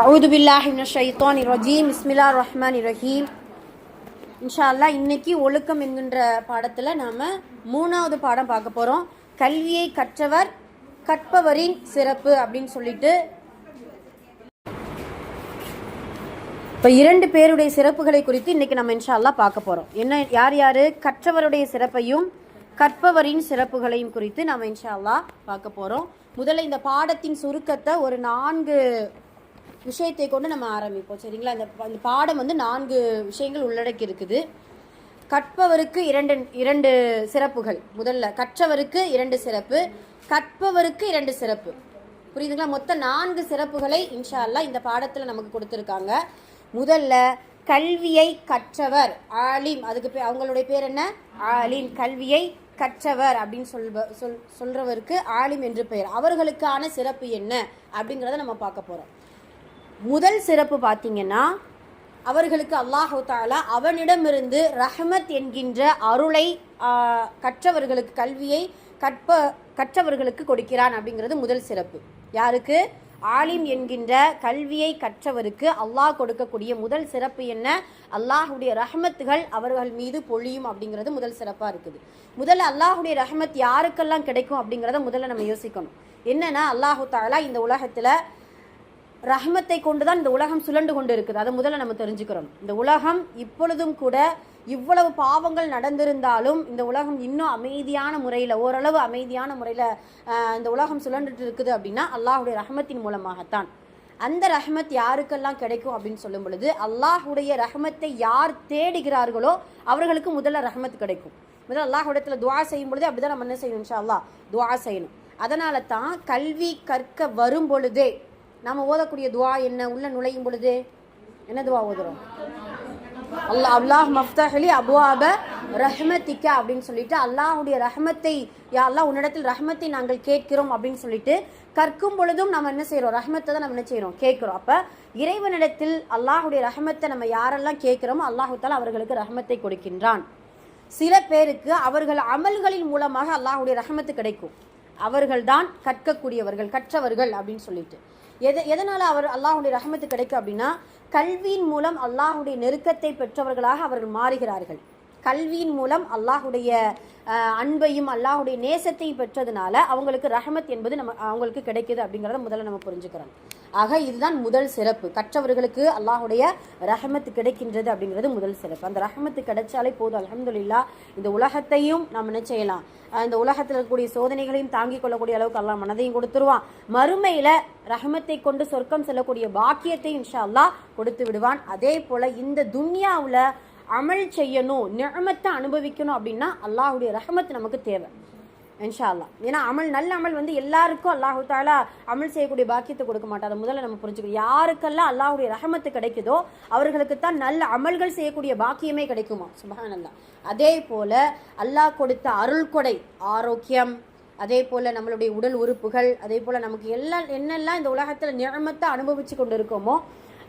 அவுது பில்லாஹி ஷைத்தான் ரஜீம். இஸ்மிலா ரஹ்மான் இரஹீம் இன்ஷா அல்லா இன்னைக்கு ஒழுக்கம் என்கின்ற பாடத்தில் நாம் மூணாவது பாடம் பார்க்க போகிறோம் கல்வியை கற்றவர் கற்பவரின் சிறப்பு அப்படின்னு சொல்லிட்டு. இப்போ இரண்டு பேருடைய சிறப்புகளை குறித்து இன்னைக்கு நம்ம இன்ஷா அல்லாஹ் பார்க்க போகிறோம் என்ன யார் யார்? கற்றவருடைய சிறப்பையும் கற்பவரின் சிறப்புகளையும் குறித்து நம்ம இன்ஷா பார்க்க போகிறோம் முதல்ல இந்த பாடத்தின் சுருக்கத்தை ஒரு நான்கு விஷயத்தை கொண்டு நம்ம ஆரம்பிப்போம் சரிங்களா? இந்த இந்த பாடம் வந்து நான்கு விஷயங்கள் உள்ளடக்கி இருக்குது. கற்பவருக்கு இரண்டு இரண்டு சிறப்புகள். முதல்ல கற்றவருக்கு இரண்டு சிறப்பு கற்பவருக்கு இரண்டு சிறப்பு. புரியுதுங்களா? மொத்தம் நான்கு சிறப்புகளை இன்ஷா இந்த பாடத்தில் நமக்கு கொடுத்துருக்காங்க. முதல்ல கல்வியை கற்றவர் ஆலிம். அதுக்கு பே அவங்களுடைய பேர் என்ன? ஆலிம் கல்வியை கற்றவர் அப்படின்னு சொல்வ சொல் சொல்றவருக்கு ஆலிம் என்று பெயர். அவர்களுக்கான சிறப்பு என்ன? அப்படிங்கிறத நம்ம பார்க்க போகிறோம் முதல் சிறப்பு பார்த்தீங்கன்னா அவர்களுக்கு அல்லாஹு தாலா அவனிடமிருந்து ரஹமத் என்கின்ற அருளை கற்றவர்களுக்கு கல்வியை கற்ப கற்றவர்களுக்கு கொடுக்கிறான் அப்படிங்கிறது முதல் சிறப்பு. யாருக்கு? ஆலிம் என்கின்ற கல்வியை கற்றவருக்கு அல்லாஹ் கொடுக்கக்கூடிய முதல் சிறப்பு என்ன? அல்லாஹுடைய ரஹமத்துகள் அவர்கள் மீது பொழியும் அப்படிங்கிறது முதல் சிறப்பாக இருக்குது. முதல்ல அல்லாஹுடைய ரஹமத் யாருக்கெல்லாம் கிடைக்கும் அப்படிங்கிறத முதல்ல நம்ம யோசிக்கணும். என்னென்னா அல்லாஹு தாலா இந்த உலகத்தில் ரஹ்மத்தை கொண்டுதான் இந்த உலகம் சுழண்டு கொண்டு இருக்குது அதை முதல்ல நம்ம தெரிஞ்சுக்கிறோம். இந்த உலகம் இப்பொழுதும் கூட இவ்வளவு பாவங்கள் நடந்திருந்தாலும் இந்த உலகம் இன்னும் அமைதியான முறையில் ஓரளவு அமைதியான முறையில் இந்த உலகம் சுழண்டுட்டு இருக்குது அப்படின்னா அல்லாஹுடைய ரஹ்மத்தின் மூலமாகத்தான். அந்த ரஹ்மத் யாருக்கெல்லாம் கிடைக்கும் அப்படின்னு சொல்லும் பொழுது அல்லாஹுடைய ரஹ்மத்தை யார் தேடுகிறார்களோ அவர்களுக்கு முதல்ல ரஹ்மத் கிடைக்கும். முதல்ல அல்லாஹுடத்தில் துவா செய்யும் பொழுது அப்படிதான் நம்ம என்ன செய்யணும் இன்ஷா அல்லாஹ்? துவா செய்யணும். அதனால தான் கல்வி கற்க வரும் பொழுதே நாம் ஓதக்கூடிய துவா என்ன? உள்ள நுழையும் பொழுது என்ன துவா ஓதுறோம்? அல்லாஹ் அல்லாஹ் மஃப்தஹலி அபுவாப ரஹ்மத்திக்க அப்படின்னு சொல்லிட்டு அல்லாஹுடைய ரஹ்மத்தை யா அல்லாஹ் உன்னிடத்தில் ரஹ்மத்தை நாங்கள் கேட்கிறோம் அப்படின்னு சொல்லிட்டு கற்கும் பொழுதும் நம்ம என்ன செய்கிறோம் ரஹ்மத்தை தான் நம்ம என்ன செய்கிறோம் கேட்குறோம். அப்போ இறைவனிடத்தில் அல்லாஹ்வுடைய ரஹ்மத்தை நம்ம யாரெல்லாம் கேட்குறோமோ அல்லாஹுத்தால் அவர்களுக்கு ரஹ்மத்தை கொடுக்கின்றான். சில பேருக்கு அவர்கள் அமல்களின் மூலமாக அல்லாஹுடைய ரஹமத்து கிடைக்கும். அவர்கள்தான் கற்கக்கூடியவர்கள் கற்றவர்கள் அப்படின்னு சொல்லிட்டு. எது எதனால அவர் அல்லாஹுடைய ரஹமத்து கிடைக்கும் அப்படின்னா கல்வியின் மூலம் அல்லாஹ்வுடைய நெருக்கத்தை பெற்றவர்களாக அவர்கள் மாறுகிறார்கள். கல்வியின் மூலம் அல்லாஹுடைய அன்பையும் அல்லாஹுடைய நேசத்தையும் பெற்றதுனால அவங்களுக்கு ரஹமத் என்பது நம்ம அவங்களுக்கு கிடைக்குது அப்படிங்கிறத முதல்ல நம்ம புரிஞ்சுக்கிறோம். ஆக இதுதான் முதல் சிறப்பு. கற்றவர்களுக்கு அல்லாஹுடைய ரஹமத்து கிடைக்கின்றது அப்படிங்கிறது முதல் சிறப்பு. அந்த ரஹமத்து கிடைச்சாலே போதும். அலமதுல்லா இந்த உலகத்தையும் நாம் என்ன செய்யலாம்? இந்த உலகத்தில் இருக்கக்கூடிய சோதனைகளையும் தாங்கிக் கொள்ளக்கூடிய அளவுக்கு அல்லாஹ் மனதையும் கொடுத்துருவான். மறுமையில் ரஹமத்தை கொண்டு சொர்க்கம் செல்லக்கூடிய பாக்கியத்தை இன்ஷா அல்லாஹ் கொடுத்து விடுவான். அதே போல் இந்த துன்யாவில் அமல் செய்யணும் நிழமத்தை அனுபவிக்கணும் அப்படின்னா அல்லாஹுடைய ரஹமத் நமக்கு தேவை. இன்ஷா அல்லாஹ் ஏன்னா அமல் நல்ல அமல் வந்து எல்லாருக்கும் அல்லாஹு தாலா அமல் செய்யக்கூடிய பாக்கியத்தை கொடுக்க மாட்டார் அதை முதல்ல நம்ம புரிஞ்சுக்கணும். யாருக்கெல்லாம் அல்லாஹுடைய ரஹமத்து கிடைக்குதோ அவர்களுக்கு தான் நல்ல அமல்கள் செய்யக்கூடிய பாக்கியமே கிடைக்குமா சுபஹானல்லாஹ். அதே போல அல்லாஹ் கொடுத்த அருள் கொடை ஆரோக்கியம். அதே போல நம்மளுடைய உடல் உறுப்புகள் அதே போல நமக்கு எல்லாம் என்னெல்லாம் இந்த உலகத்தில் நிழமத்தை அனுபவிச்சு கொண்டு இருக்கோமோ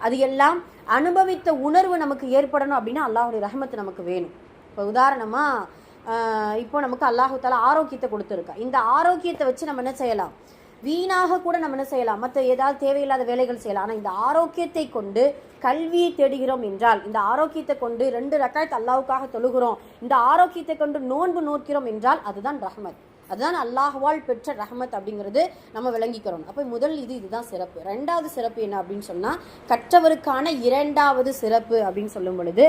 அது எல்லாம் அனுபவித்த உணர்வு நமக்கு ஏற்படணும் அப்படின்னா அல்லாஹுடைய ரஹமத்து நமக்கு வேணும். இப்போ உதாரணமாக இப்போ நமக்கு அல்லாஹு ஆரோக்கியத்தை கொடுத்துருக்கா. இந்த ஆரோக்கியத்தை வச்சு நம்ம என்ன செய்யலாம்? வீணாக கூட நம்ம என்ன செய்யலாம்? மற்ற ஏதாவது தேவையில்லாத வேலைகள் செய்யலாம். ஆனால் இந்த ஆரோக்கியத்தை கொண்டு கல்வியை தேடுகிறோம் என்றால் இந்த ஆரோக்கியத்தை கொண்டு ரெண்டு ரக்காயத்து அல்லாவுக்காக தொழுகிறோம் இந்த ஆரோக்கியத்தை கொண்டு நோன்பு நோக்கிறோம் என்றால் அதுதான் ரஹமத். அதுதான் அல்லாஹ்வால் பெற்ற ரஹமத் அப்படிங்கிறது நம்ம விளங்கிக்கிறோம். அப்போ முதல் இது இதுதான் சிறப்பு. ரெண்டாவது சிறப்பு என்ன அப்படின்னு சொன்னால் கற்றவருக்கான இரண்டாவது சிறப்பு அப்படின்னு சொல்லும் பொழுது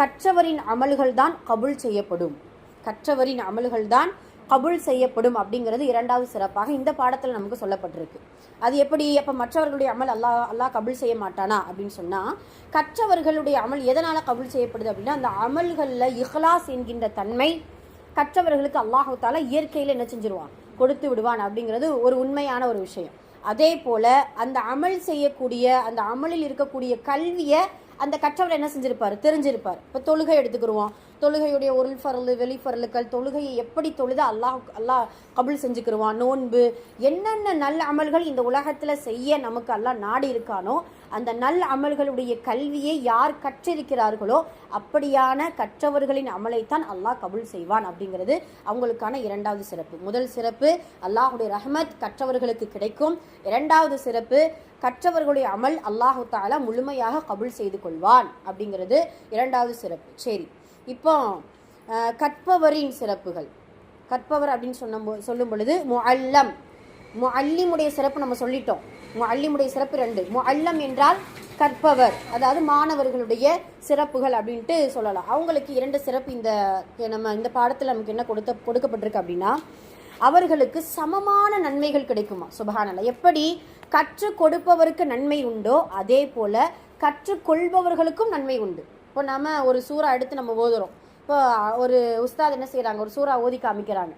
கற்றவரின் அமல்கள் தான் கபுல் செய்யப்படும். கற்றவரின் அமல்கள் தான் கபுல் செய்யப்படும் அப்படிங்கிறது இரண்டாவது சிறப்பாக இந்த பாடத்தில் நமக்கு சொல்லப்பட்டிருக்கு. அது எப்படி? அப்போ மற்றவர்களுடைய அமல் அல்லாஹ் அல்லாஹ் கபுல் செய்ய மாட்டானா அப்படின்னு சொன்னால் கற்றவர்களுடைய அமல் எதனால் கபுல் செய்யப்படுது அப்படின்னா அந்த அமல்களில் இஹ்லாஸ் என்கின்ற தன்மை கற்றவர்களுக்கு அல்லாஹால இயற்கையில் என்ன செஞ்சிருவான்? கொடுத்து விடுவான் அப்படிங்கிறது ஒரு உண்மையான ஒரு விஷயம். அதே போல அந்த அமல் செய்யக்கூடிய அந்த அமலில் இருக்கக்கூடிய கல்வியை அந்த கற்றவர் என்ன செஞ்சிருப்பார்? தெரிஞ்சிருப்பார். இப்போ தொழுகை எடுத்துக்கிடுவோம் தொழுகையுடைய உருள் ஃபரலு வெளிஃபரலுக்கள் தொழுகையை எப்படி தொழுது அல்லாஹ் அல்லாஹ் கபுல் செஞ்சுக்கிருவான்? நோன்பு. என்னென்ன நல்ல அமல்கள் இந்த உலகத்தில் செய்ய நமக்கு அல்லாஹ் நாடு இருக்கானோ அந்த நல் அமல்களுடைய கல்வியை யார் கற்றிருக்கிறார்களோ அப்படியான கற்றவர்களின் அமலைத்தான் அல்லாஹ் கபுல் செய்வான் அப்படிங்கிறது அவங்களுக்கான இரண்டாவது சிறப்பு. முதல் சிறப்பு அல்லாஹுடைய ரஹமத் கற்றவர்களுக்கு கிடைக்கும். இரண்டாவது சிறப்பு கற்றவர்களுடைய அமல் அல்லாஹு தாலா முழுமையாக கபுல் செய்து கொள்வான் அப்படிங்கிறது இரண்டாவது சிறப்பு. சரி. இப்போ கற்பவரின் சிறப்புகள். கற்பவர் அப்படின்னு சொன்ன சொல்லும் பொழுது முஅல்லம். முஅல்லிமுடைய சிறப்பு நம்ம சொல்லிட்டோம். முஅல்லிமுடைய சிறப்பு ரெண்டு. முஅல்லம் என்றால் கற்பவர். அதாவது மாணவர்களுடைய சிறப்புகள் அப்படின்ட்டு சொல்லலாம். அவங்களுக்கு இரண்டு சிறப்பு இந்த நம்ம இந்த பாடத்தில் நமக்கு என்ன கொடுத்த கொடுக்கப்பட்டிருக்கு அப்படின்னா அவர்களுக்கு சமமான நன்மைகள் கிடைக்குமா? சுபஹானல்ல. எப்படி? கற்றுக் கொடுப்பவருக்கு நன்மை உண்டோ அதே போல கற்றுக்கொள்பவர்களுக்கும் நன்மை உண்டு. இப்போ நம்ம ஒரு சூறா எடுத்து நம்ம ஓதுறோம். இப்போ ஒரு உஸ்தாத் என்ன செய்கிறாங்க ஒரு சூறா ஓதி காமிக்கிறாங்க.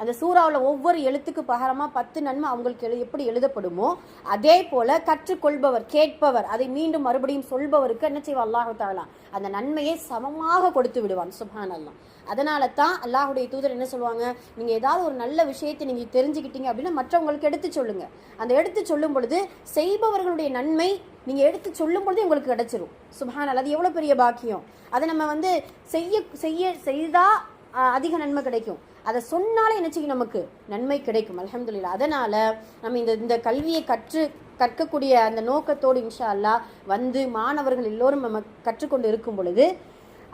அந்த சூறாவில் ஒவ்வொரு எழுத்துக்கு பகரமாக பத்து நன்மை அவங்களுக்கு எழு எப்படி எழுதப்படுமோ அதே போல கற்றுக்கொள்பவர் கேட்பவர் அதை மீண்டும் மறுபடியும் சொல்பவருக்கு என்ன செய்வா அல்லாஹு தாலா அந்த நன்மையை சமமாக கொடுத்து விடுவான். சுபான் அல்லாஹ் அதனால தான் அல்லாஹுடைய தூதர் என்ன சொல்லுவாங்க? நீங்கள் ஏதாவது ஒரு நல்ல விஷயத்தை நீங்கள் தெரிஞ்சுக்கிட்டீங்க அப்படின்னா மற்றவங்களுக்கு எடுத்து சொல்லுங்க. அந்த எடுத்து சொல்லும் பொழுது செய்பவர்களுடைய நன்மை நீங்கள் எடுத்து சொல்லும் பொழுது உங்களுக்கு கிடச்சிரும். சுபான் அது எவ்வளோ பெரிய பாக்கியம். அதை நம்ம வந்து செய்ய செய்ய செய்தால் அதிக நன்மை கிடைக்கும். அதை சொன்னாலே என்ன நமக்கு? நன்மை கிடைக்கும். அலமதுல்லா அதனால் நம்ம இந்த இந்த கல்வியை கற்று கற்கக்கூடிய அந்த நோக்கத்தோடு இன்ஷா அல்லா வந்து மாணவர்கள் எல்லோரும் நம்ம கற்றுக்கொண்டு இருக்கும் பொழுது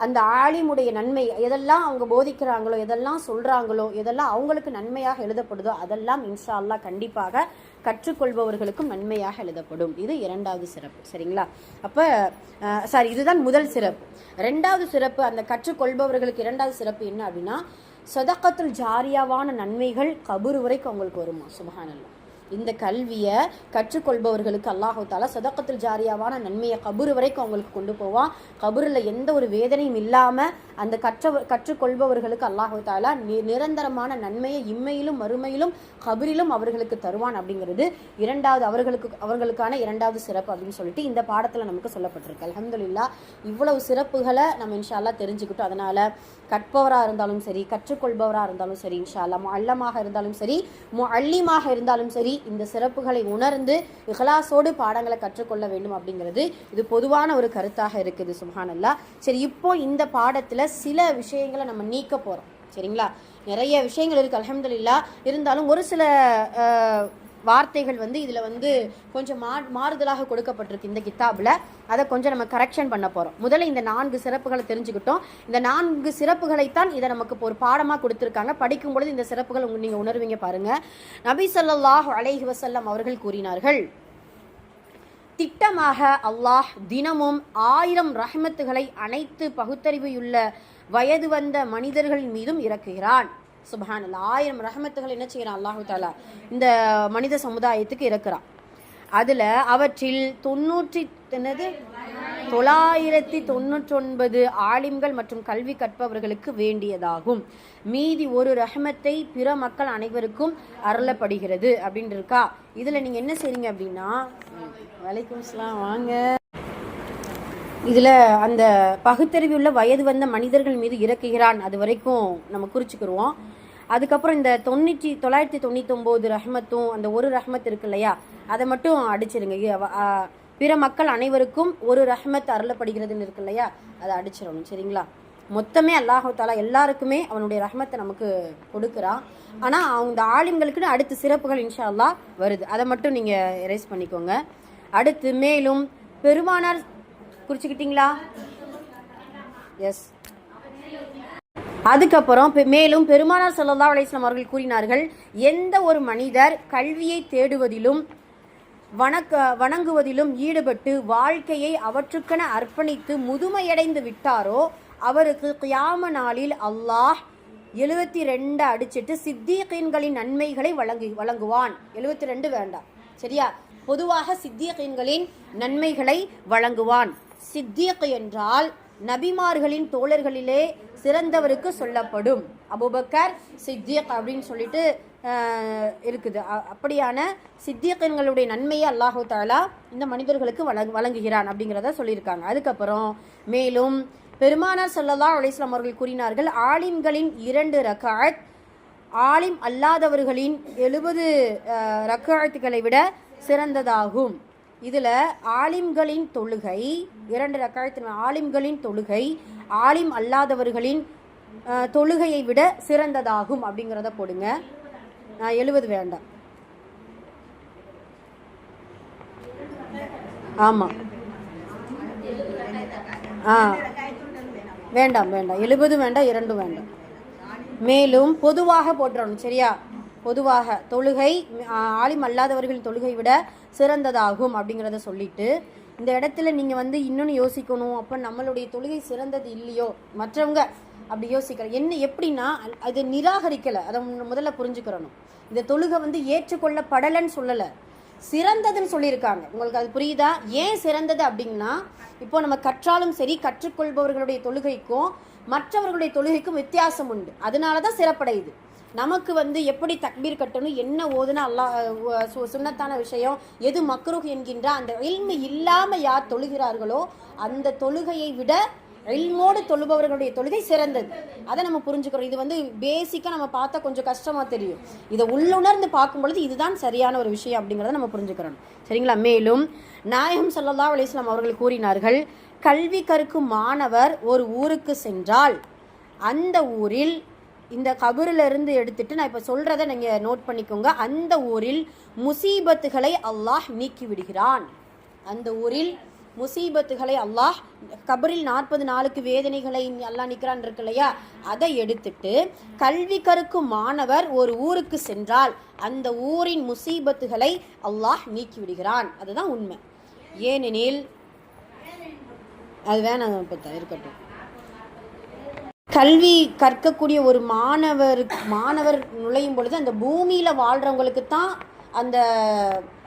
அந்த ஆலிமுடைய நன்மை எதெல்லாம் அவங்க போதிக்கிறாங்களோ எதெல்லாம் சொல்கிறாங்களோ எதெல்லாம் அவங்களுக்கு நன்மையாக எழுதப்படுதோ அதெல்லாம் இன்ஷா அல்லா கண்டிப்பாக கற்றுக்கொள்பவர்களுக்கும் நன்மையாக எழுதப்படும். இது இரண்டாவது சிறப்பு. சரிங்களா? அப்போ சாரி இதுதான் முதல் சிறப்பு. ரெண்டாவது சிறப்பு அந்த கற்றுக்கொள்பவர்களுக்கு இரண்டாவது சிறப்பு என்ன அப்படின்னா சதக்கத்தில் ஜாரியாவான நன்மைகள் கபூர் வரைக்கும் அவங்களுக்கு வருமா? சுபஹானல்லா. இந்த கல்வியை கற்றுக்கொள்பவர்களுக்கு அல்லாஹால சதக்கத்தில் ஜாரியாவான நன்மையை கபூர் வரைக்கும் அவங்களுக்கு கொண்டு போவான். கபூரில் எந்த ஒரு வேதனையும் இல்லாமல் அந்த கற்ற கற்றுக்கொள்பவர்களுக்கு அல்லாஹால நி- நிரந்தரமான நன்மையை இம்மையிலும் மறுமையிலும் கபரிலும் அவர்களுக்கு தருவான் அப்படிங்கிறது இரண்டாவது அவர்களுக்கு அவர்களுக்கான இரண்டாவது சிறப்பு அப்படின்னு சொல்லிட்டு இந்த பாடத்தில் நமக்கு சொல்லப்பட்டிருக்கு. அலமதுல்லா இவ்வளவு சிறப்புகளை நம்ம இன்ஷால்லா தெரிஞ்சுக்கிட்டோம். அதனால் கற்பவராக இருந்தாலும் சரி கற்றுக்கொள்பவராக இருந்தாலும் சரி இன்ஷால்லா அல்லமாக இருந்தாலும் சரி மு அள்ளிமாக இருந்தாலும் சரி இந்த சிறப்புகளை உணர்ந்து இஹ்லாஸோடு பாடங்களை கற்றுக்கொள்ள வேண்டும் அப்படிங்கிறது இது பொதுவான ஒரு கருத்தாக இருக்குது சுஹானல்லா சரி இப்போ இந்த பாடத்தில் சில விஷயங்களை நம்ம நீக்க போகிறோம் சரிங்களா? நிறைய விஷயங்கள் இருக்குது அலமதுல்லா இருந்தாலும் ஒரு சில வார்த்தைகள் வந்து இதில் வந்து கொஞ்சம் மா மாறுதலாக கொடுக்கப்பட்டிருக்கு இந்த கித்தாபில். அதை கொஞ்சம் நம்ம கரெக்ஷன் பண்ண போகிறோம் முதல்ல இந்த நான்கு சிறப்புகளை தெரிஞ்சுக்கிட்டோம். இந்த நான்கு சிறப்புகளைத்தான் இதை நமக்கு இப்போ ஒரு பாடமாக கொடுத்துருக்காங்க. படிக்கும் பொழுது இந்த சிறப்புகள் உங்க நீங்கள் உணர்வீங்க பாருங்கள் நபி ஸல்லல்லாஹு அலைஹி வசல்லம் அவர்கள் கூறினார்கள் திட்டமாக அல்லாஹ் தினமும் ஆயிரம் ரஹமத்துகளை அனைத்து பகுத்தறிவுள்ள வயது வந்த மனிதர்களின் மீதும் இறக்குகிறான். சுபஹான் ஆயிரம் ரஹமத்துகள் என்ன செய்கிறான் அல்லாஹு தாலா இந்த மனித சமுதாயத்துக்கு இறக்குறான். அதில் அவற்றில் தொண்ணூற்றி என்னது? தொள்ளாயிரத்தி தொண்ணூற்றொன்பது ஆலிம்கள் மற்றும் கல்வி கற்பவர்களுக்கு வேண்டியதாகும். மீதி ஒரு ரஹமத்தை பிற மக்கள் அனைவருக்கும் அருளப்படுகிறது அப்படின்னு இருக்கா இதில் நீங்கள் என்ன செய்றீங்க அப்படின்னா வலைக்கும் அஸ்ஸலாம் வாங்க. இதில் அந்த பகுத்தறிவுள்ள வயது வந்த மனிதர்கள் மீது இறக்குகிறான். அது வரைக்கும் நம்ம குறிச்சுக்கிடுவோம் அதுக்கப்புறம் இந்த தொண்ணூற்றி தொள்ளாயிரத்தி தொண்ணூத்தொம்போது ரஹ்மத்தும் அந்த ஒரு ரஹ்மத் இருக்கு இல்லையா? அதை மட்டும் அடிச்சிருங்க. பிற மக்கள் அனைவருக்கும் ஒரு ரஹ்மத் அருளப்படுகிறதுன்னு இருக்கு இல்லையா? அதை அடிச்சிடணும். சரிங்களா? மொத்தமே அல்லாஹாலா எல்லாருக்குமே அவனுடைய ரஹ்மத்தை நமக்கு கொடுக்குறான். ஆனால் அவங்க ஆளுங்களுக்குன்னு அடுத்து சிறப்புகள் இன்ஷா அல்லா வருது. அதை மட்டும் நீங்கள் எரேஸ் பண்ணிக்கோங்க. அடுத்து மேலும் பெருமானார் குறிச்சுக்கிட்டீங்களா எஸ் அதுக்கப்புறம் பெ- மேலும் பெருமானார் சல்லா அலைஹி அவர்கள் கூறினார்கள் எந்த ஒரு மனிதர் கல்வியை தேடுவதிலும் வணக்க வணங்குவதிலும் ஈடுபட்டு வாழ்க்கையை அவற்றுக்கென அர்ப்பணித்து முதுமையடைந்து விட்டாரோ அவருக்கு கியாம நாளில் அல்லாஹ் எழுபத்தி ரெண்டு அடிச்சிட்டு சித்தியகீன்களின் நன்மைகளை வழங்கு வழங்குவான். எழுபத்தி ரெண்டு வேண்டாம். சரியா? பொதுவாக சித்தியகீன்களின் நன்மைகளை வழங்குவான். சித்தியக் என்றால் நபிமார்களின் தோழர்களிலே சிறந்தவருக்கு சொல்லப்படும். அபூபக்கர் சித்தியக் அப்படின்னு சொல்லிட்டு இருக்குது. அ- அப்படியான சித்தியக்கன்களுடைய நன்மையை அல்லாஹு தாலா இந்த மனிதர்களுக்கு வழங்க வழங்குகிறான் அப்படிங்கிறத சொல்லியிருக்காங்க. அதுக்கப்புறம் மேலும் பெருமானார் ஸல்லல்லாஹு அலிஸ்லாம் அவர்கள் கூறினார்கள் ஆலிம்களின் இரண்டு ரக்காத் ஆலிம் அல்லாதவர்களின் எழுபது ரக்காத்துகளை விட சிறந்ததாகும். இதில் ஆலிம்களின் தொழுகை இரண்டு ரக்காயத்தின் ஆலிம்களின் தொழுகை ஆலிம் அல்லாதவர்களின் தொழுகையை விட சிறந்ததாகும் அப்படிங்கிறத போடுங்க. நான் எழுபது வேண்டாம். ஆமாம் ஆ. வேண்டாம் வேண்டாம். எழுபது வேண்டாம் இரண்டும் வேண்டாம். மேலும் பொதுவாக போட்டுறணும் சரியா? பொதுவாக தொழுகை ஆலிம் அல்லாதவர்களின் தொழுகை விட சிறந்ததாகும் அப்படிங்கிறத சொல்லிட்டு இந்த இடத்துல நீங்கள் வந்து இன்னொன்று யோசிக்கணும். அப்போ நம்மளுடைய தொழுகை சிறந்தது இல்லையோ? மற்றவங்க அப்படி யோசிக்கிற என்ன எப்படின்னா அது நிராகரிக்கலை. அதை முதல்ல புரிஞ்சுக்கிறணும். இந்த தொழுகை வந்து ஏற்றுக்கொள்ளப்படலைன்னு சொல்லலை. சிறந்ததுன்னு சொல்லியிருக்காங்க. உங்களுக்கு அது புரியுதா? ஏன் சிறந்தது அப்படின்னா இப்போ நம்ம கற்றாலும் சரி கற்றுக்கொள்பவர்களுடைய தொழுகைக்கும் மற்றவர்களுடைய தொழுகைக்கும் வித்தியாசம் உண்டு. அதனால தான் சிறப்படையுது. நமக்கு வந்து எப்படி தக்பீர் கட்டணும் என்ன ஓதுனா அல்லாஹ் சுண்ணத்தான சுன்னத்தான விஷயம் எது மக்ரூஹ் என்கின்ற அந்த இல்மு இல்லாமல் யார் தொழுகிறார்களோ அந்த தொழுகையை விட இல்மோடு தொழுபவர்களுடைய தொழுகை சிறந்தது. அதை நம்ம புரிஞ்சுக்கிறோம். இது வந்து பேசிக்காக நம்ம பார்த்தா கொஞ்சம் கஷ்டமாக தெரியும். இதை உள்ளுணர்ந்து பார்க்கும் பொழுது இதுதான் சரியான ஒரு விஷயம் அப்படிங்கிறத நம்ம புரிஞ்சுக்கிறோம். சரிங்களா? மேலும் நாயகம் சல்லா அலிஸ்லாம் அவர்கள் கூறினார்கள் கல்வி கற்கும் மாணவர் ஒரு ஊருக்கு சென்றால் அந்த ஊரில் இந்த கபரில் இருந்து எடுத்துட்டு நான் இப்போ சொல்கிறத நீங்கள் நோட் பண்ணிக்கோங்க. அந்த ஊரில் முசீபத்துகளை அல்லாஹ் நீக்கி விடுகிறான். அந்த ஊரில் முசீபத்துகளை அல்லாஹ் கபரில் நாற்பது நாளுக்கு வேதனைகளை அல்லாஹ் நிற்கிறான் இருக்கு இல்லையா? அதை எடுத்துட்டு கல்வி கற்கும் மாணவர் ஒரு ஊருக்கு சென்றால் அந்த ஊரின் முசீபத்துகளை அல்லாஹ் நீக்கி விடுகிறான். அதுதான் உண்மை. ஏனெனில் அது வேணாம் இப்போ இருக்கட்டும் கல்வி கற்கக்கூடிய ஒரு மாணவர் மாணவர் நுழையும் பொழுது அந்த பூமியில் வாழ்கிறவங்களுக்கு தான் அந்த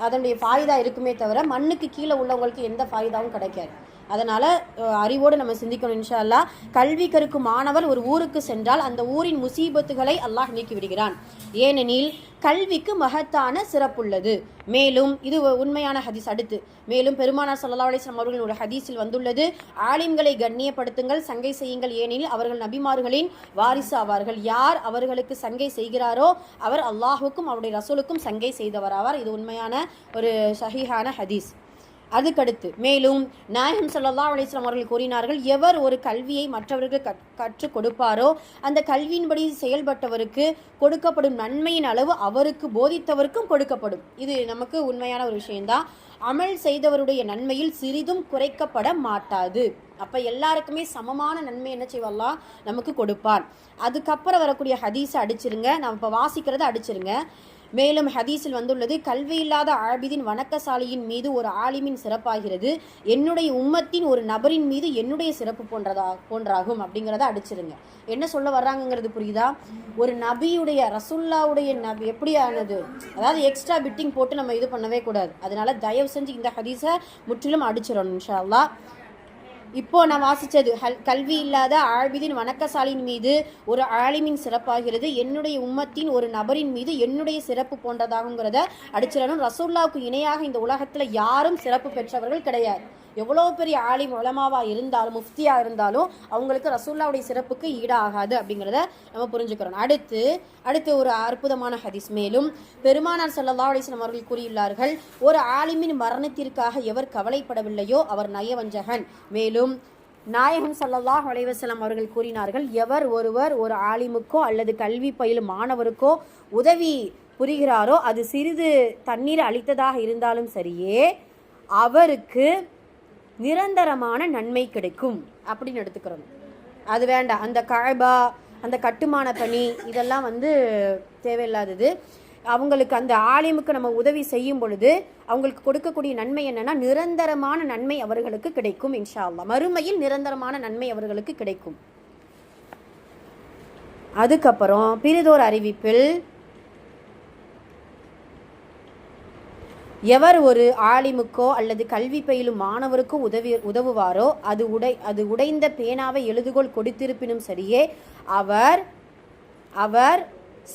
அதனுடைய ஃபாயுதா இருக்குமே தவிர மண்ணுக்கு கீழே உள்ளவங்களுக்கு எந்த ஃபாயுதாவும் கிடைக்காது. அதனால் அறிவோடு நம்ம சிந்திக்கணும் இன்ஷா அல்லாஹ் கல்வி கருக்கும் மாணவர் ஒரு ஊருக்கு சென்றால் அந்த ஊரின் முசீபத்துகளை அல்லாஹ் நீக்கி விடுகிறான் ஏனெனில் கல்விக்கு மகத்தான சிறப்புள்ளது. மேலும் இது உண்மையான ஹதீஸ் அடுத்து. மேலும் பெருமானார் ஸல்லல்லாஹு அலைஹி வஸல்லம் ஹதீஸில் வந்துள்ளது ஆலிம்களை கண்ணியப்படுத்துங்கள் சங்கை செய்யுங்கள். ஏனெனில் அவர்கள் நபிமார்களின் வாரிசு ஆவார்கள். யார் அவர்களுக்கு சங்கை செய்கிறாரோ அவர் அல்லாஹுக்கும் அவருடைய ரசூலுக்கும் சங்கை செய்தவராவார். இது உண்மையான ஒரு சஹீஹான ஹதீஸ். அதுக்கடுத்து மேலும் நாயகம் சல்லா அலிஸ்லாம் அவர்கள் கூறினார்கள் எவர் ஒரு கல்வியை மற்றவருக்கு கற்- கற்றுக் கொடுப்பாரோ அந்த கல்வியின்படி செயல்பட்டவருக்கு கொடுக்கப்படும் நன்மையின் அளவு அவருக்கு போதித்தவருக்கும் கொடுக்கப்படும். இது நமக்கு உண்மையான ஒரு விஷயம்தான். அமல் செய்தவருடைய நன்மையில் சிறிதும் குறைக்கப்பட மாட்டாது. அப்போ எல்லாருக்குமே சமமான நன்மை என்ன செய்வாலாம் நமக்கு கொடுப்பார். அதுக்கப்புறம் வரக்கூடிய ஹதீஸை அடிச்சிருங்க. நம்ம இப்போ வாசிக்கிறத அடிச்சிருங்க. மேலும் ஹதீஸில் வந்துள்ளது கல்வியில்லாத ஆபிதின் வணக்கசாலியின் மீது ஒரு ஆலிமின் சிறப்பாகிறது. என்னுடைய உம்மத்தின் ஒரு நபரின் மீது என்னுடைய சிறப்பு போன்றதா போன்றாகும் அப்படிங்கிறத அடிச்சிருங்க. என்ன சொல்ல வர்றாங்கங்கிறது புரியுதா? ஒரு நபியுடைய ரசுல்லாவுடைய நபி எப்படியானது? அதாவது எக்ஸ்ட்ரா பிட்டிங் போட்டு நம்ம இது பண்ணவே கூடாது. அதனால தயவு செஞ்சு இந்த ஹதீஸை முற்றிலும் அடிச்சிடணும் இன்ஷா அல்லா இப்போ நான் வாசித்தது ஹல் கல்வி இல்லாத ஆழ்விதின் வணக்கசாலின் மீது ஒரு ஆலிமின் சிறப்பாகிறது. என்னுடைய உம்மத்தின் ஒரு நபரின் மீது என்னுடைய சிறப்பு போன்றதாகுங்கிறத அடிச்சிடணும். ரசூல்லாவுக்கு இணையாக இந்த உலகத்தில் யாரும் சிறப்பு பெற்றவர்கள் கிடையாது. எவ்வளோ பெரிய ஆலி உலமாவா இருந்தாலும் முஃப்தியாக இருந்தாலும் அவங்களுக்கு ரசூல்லாவுடைய சிறப்புக்கு ஈடாகாது அப்படிங்கிறத நம்ம புரிஞ்சுக்கிறோம். அடுத்து அடுத்து ஒரு அற்புதமான ஹதீஸ். மேலும் பெருமானார் ஸல்லல்லாஹு அலைஹி அவர்கள் கூறியுள்ளார்கள் ஒரு ஆலிமின் மரணத்திற்காக எவர் கவலைப்படவில்லையோ அவர் நயவஞ்சகன். மேலும் நாயகம் ஸல்லல்லாஹு அலைவசலம் அவர்கள் கூறினார்கள் எவர் ஒருவர் ஒரு ஆலிமுக்கோ அல்லது கல்வி பயிலும் மாணவருக்கோ உதவி புரிகிறாரோ அது சிறிது தண்ணீர் அளித்ததாக இருந்தாலும் சரியே அவருக்கு நிரந்தரமான நன்மை கிடைக்கும் அப்படின்னு எடுத்துக்கிறோம். அது வேண்டாம். அந்த கழபா அந்த கட்டுமான பணி இதெல்லாம் வந்து தேவையில்லாதது. அவங்களுக்கு அந்த ஆலயமுக்கு நம்ம உதவி செய்யும் பொழுது அவங்களுக்கு கொடுக்கக்கூடிய நன்மை என்னன்னா நிரந்தரமான நன்மை அவர்களுக்கு கிடைக்கும் இன்ஷா மறுமையில் நிரந்தரமான நன்மை அவர்களுக்கு கிடைக்கும். அதுக்கப்புறம் பிரிதோர் அறிவிப்பில் எவர் ஒரு ஆலிமுக்கோ அல்லது கல்வி பயிலும் மாணவருக்கோ உதவி உதவுவாரோ அது உடை அது உடைந்த பேனாவை எழுதுகோள் கொடுத்திருப்பினும் சரியே அவர் அவர்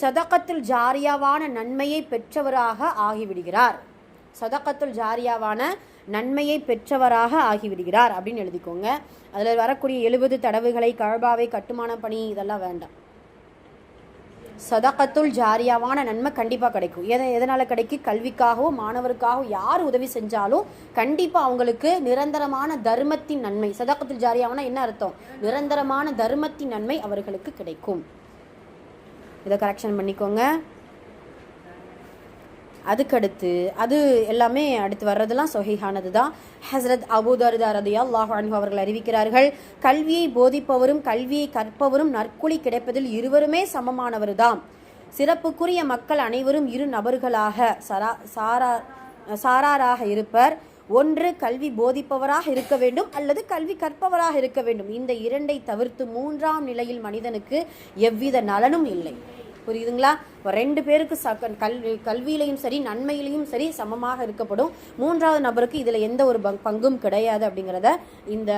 சதக்கத்தில் ஜாரியாவான நன்மையை பெற்றவராக ஆகிவிடுகிறார். சதக்கத்துல் ஜாரியாவான நன்மையை பெற்றவராக ஆகிவிடுகிறார் அப்படின்னு எழுதிக்கோங்க. அதில் வரக்கூடிய எழுபது தடவுகளை கழபாவை கட்டுமான பணி இதெல்லாம் வேண்டாம். சதகத்துல் ஜாரியாவான நன்மை கண்டிப்பாக கிடைக்கும். எதை எதனால் கிடைக்கும்? கல்விக்காகவும் மாணவருக்காகவும் யார் உதவி செஞ்சாலும் கண்டிப்பாக அவங்களுக்கு நிரந்தரமான தர்மத்தின் நன்மை சதகத்துல் ஜாரியாவான என்ன அர்த்தம்? நிரந்தரமான தர்மத்தின் நன்மை அவர்களுக்கு கிடைக்கும். இதை கரெக்ஷன் பண்ணிக்கோங்க. அதுக்கடுத்து அது எல்லாமே அடுத்து வர்றதெல்லாம் சொஹிஹானது தான் ஹசரத் அபூதர்தா ரதியா அல்லாஹ் அன்ஹு அவர்கள் அறிவிக்கிறார்கள் கல்வியை போதிப்பவரும் கல்வியை கற்பவரும் நற்குழி கிடைப்பதில் இருவருமே சமமானவர் தான் சிறப்புக்குரிய மக்கள் அனைவரும் இரு நபர்களாக சரா சாரா சாராராக இருப்பர். ஒன்று கல்வி போதிப்பவராக இருக்க வேண்டும் அல்லது கல்வி கற்பவராக இருக்க வேண்டும். இந்த இரண்டை தவிர்த்து மூன்றாம் நிலையில் மனிதனுக்கு எவ்வித நலனும் இல்லை. புரியுதுங்களா? ரெண்டு பேருக்கு ச கல்வி கல்வியிலையும் சரி நன்மையிலையும் சரி சமமாக இருக்கப்படும் மூன்றாவது நபருக்கு இதில் எந்த ஒரு பங் பங்கும் கிடையாது அப்படிங்கிறத இந்த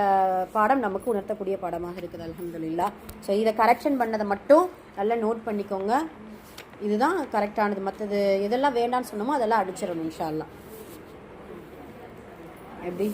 பாடம் நமக்கு உணர்த்தக்கூடிய பாடமாக இருக்குது அலமதுல்லா ஸோ இதை கரெக்ஷன் பண்ணதை மட்டும் நல்லா நோட் பண்ணிக்கோங்க. இதுதான் கரெக்டானது மற்றது எதெல்லாம் வேண்டாம்னு சொன்னோமோ அதெல்லாம் அடிச்சிடணும் இன்ஷா அல்லாஹ் எப்படி?